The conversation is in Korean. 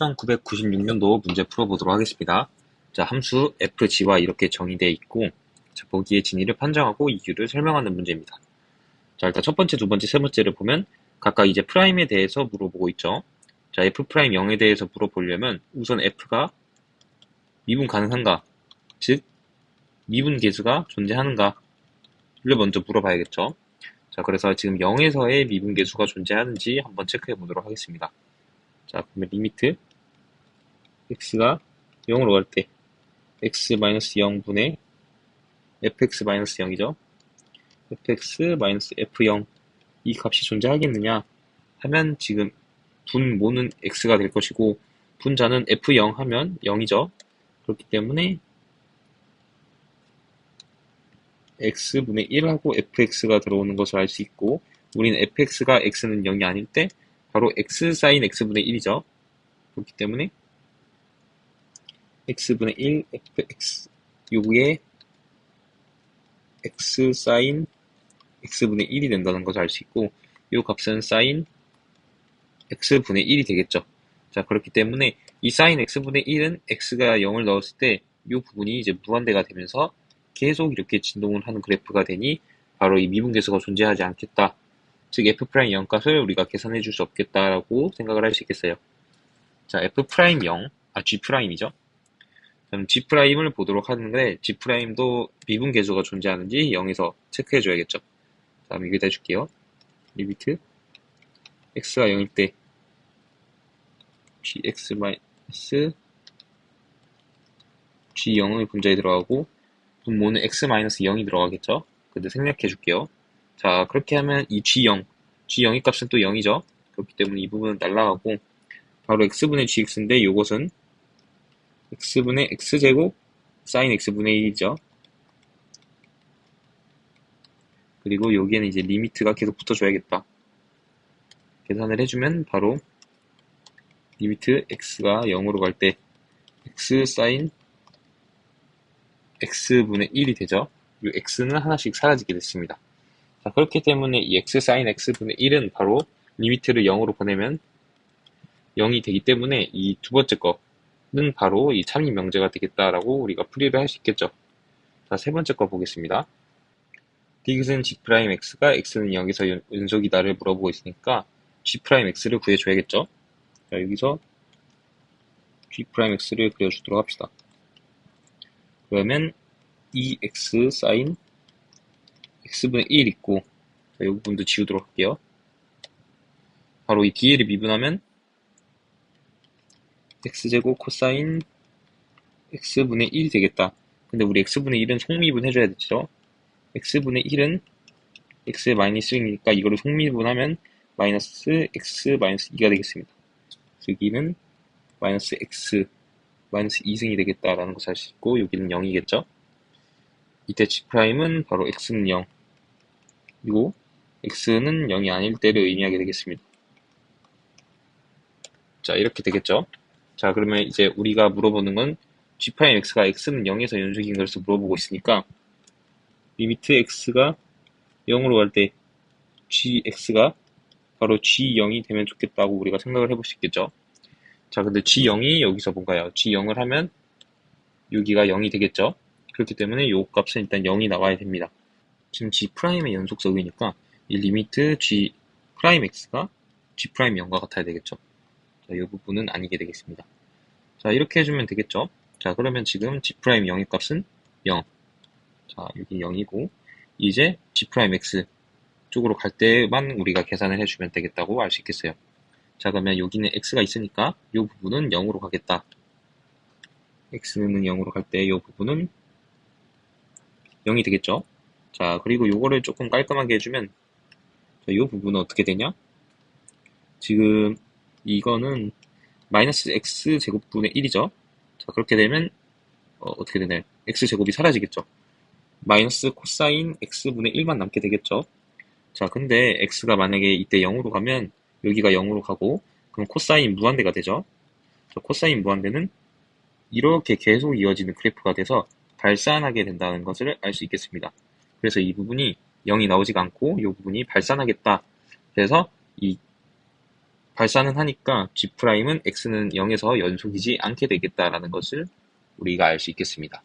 1996년도 문제 풀어보도록 하겠습니다. 자, 함수 fg와 이렇게 정의되어 있고, 자, 보기의 진위를 판정하고 이유를 설명하는 문제입니다. 자, 일단 첫 번째, 두 번째, 세 번째를 보면 각각 이제 프라임에 대해서 물어보고 있죠. 자, f 프라임 0에 대해서 물어보려면 우선 f가 미분 가능한가, 즉 미분 계수가 존재하는가를 먼저 물어봐야겠죠. 자, 그래서 지금 0에서의 미분 계수가 존재하는지 한번 체크해 보도록 하겠습니다. 자, 그러면 리미트 x가 0으로 갈 때 x-0분의 fx-0이죠. fx-f0 이 값이 존재하겠느냐 하면 지금 분모는 x가 될 것이고 분자는 f0 하면 0이죠. 그렇기 때문에 x분의 1하고 fx가 들어오는 것을 알 수 있고 우리는 fx가 x는 0이 아닐 때 바로 x 사인 x분의 1이죠. 그렇기 때문에 x분의 1 fx 요게 x 사인 x분의 1이 된다는 것을 알 수 있고 요 값은 사인 x분의 1이 되겠죠. 자 그렇기 때문에 이 사인 x분의 1은 x가 0을 넣었을 때 이 부분이 이제 무한대가 되면서 계속 이렇게 진동을 하는 그래프가 되니 바로 이 미분계수가 존재하지 않겠다. 즉 f'0 값을 우리가 계산해 줄 수 없겠다라고 생각을 할 수 있겠어요. 자, f'0, 아 g'이죠. 그럼 g'을 보도록 하는데 g'도 미분 계수가 존재하는지 0에서 체크해 줘야겠죠. 다음 여기다 해줄게요. 리미트 x가 0일 때 gx 마이너스 g0의 분자에 들어가고 분모는 x-0이 들어가겠죠. 근데 생략해 줄게요. 자, 그렇게 하면 이 g0, g0의 값은 또 0이죠. 그렇기 때문에 이 부분은 날라가고 바로 x분의 gx인데 이것은 x분의 x제곱 사인 x분의 1이죠. 그리고 여기에는 이제 리미트가 계속 붙어줘야겠다. 계산을 해주면 바로 리미트 x가 0으로 갈 때 x 사인 x분의 1이 되죠. 이 x는 하나씩 사라지게 됐습니다. 자, 그렇기 때문에 이 x 사인 x분의 1은 바로 리미트를 0으로 보내면 0이 되기 때문에 이 두 번째 거 는 바로 이 참임 명제가 되겠다라고 우리가 풀이를 할 수 있겠죠. 자, 세 번째 거 보겠습니다. 디귿은 g'x가 x는 0에서 연속이다를 물어보고 있으니까 g'x를 구해줘야겠죠. 자, 여기서 g'x를 그려주도록 합시다. 그러면 2x e 사인 x분의 1 있고 자, 이 부분도 지우도록 할게요. 바로 이 dl을 미분하면 x제곱 코사인 x분의 1이 되겠다. 근데 우리 x분의 1은 속미분 해줘야 되죠. x분의 1은 x 마이너스 1이니까 이거를 속미분하면 마이너스 x 마이너스 2가 되겠습니다. 여기는 마이너스 x 마이너스 2승이 되겠다라는 것을 알 수 있고 여기는 0이겠죠. 이때 G'은 바로 X는 0 그리고 X는 0이 아닐 때를 의미하게 되겠습니다. 자 이렇게 되겠죠. 자 그러면 이제 우리가 물어보는 건 G'X가 X는 0에서 연속인 것을 물어보고 있으니까 리미트 X가 0으로 갈 때 GX가 바로 G0이 되면 좋겠다고 우리가 생각을 해볼 수 있겠죠. 자, 근데 G0이 여기서 뭔가요? G0을 하면 여기가 0이 되겠죠? 그렇기 때문에 이 값은 일단 0이 나와야 됩니다. 지금 G'의 연속석이니까 이 리미트 G 프라임 X가 G 프라임 0과 같아야 되겠죠? 자, 이 부분은 아니게 되겠습니다. 자, 이렇게 해주면 되겠죠? 자, 그러면 지금 G 프라임 0의 값은 0. 자, 여기 0이고, 이제 G 프라임 X 쪽으로 갈 때만 우리가 계산을 해주면 되겠다고 알 수 있겠어요. 자 그러면 여기는 x가 있으니까 이 부분은 0으로 가겠다. x는 0으로 갈 때 이 부분은 0이 되겠죠. 자 그리고 요거를 조금 깔끔하게 해주면 자, 이 부분은 어떻게 되냐? 지금 이거는 마이너스 x 제곱분의 1이죠. 자 그렇게 되면 어, 어떻게 되나요? x 제곱이 사라지겠죠. 마이너스 코사인 x분의 1만 남게 되겠죠. 자 근데 x가 만약에 이때 0으로 가면 여기가 0으로 가고 그럼 코사인 무한대가 되죠. 코사인 무한대는 이렇게 계속 이어지는 그래프가 돼서 발산하게 된다는 것을 알 수 있겠습니다. 그래서 이 부분이 0이 나오지가 않고 이 부분이 발산하겠다. 그래서 이 발산은 하니까 G'은 X는 0에서 연속이지 않게 되겠다라는 것을 우리가 알 수 있겠습니다.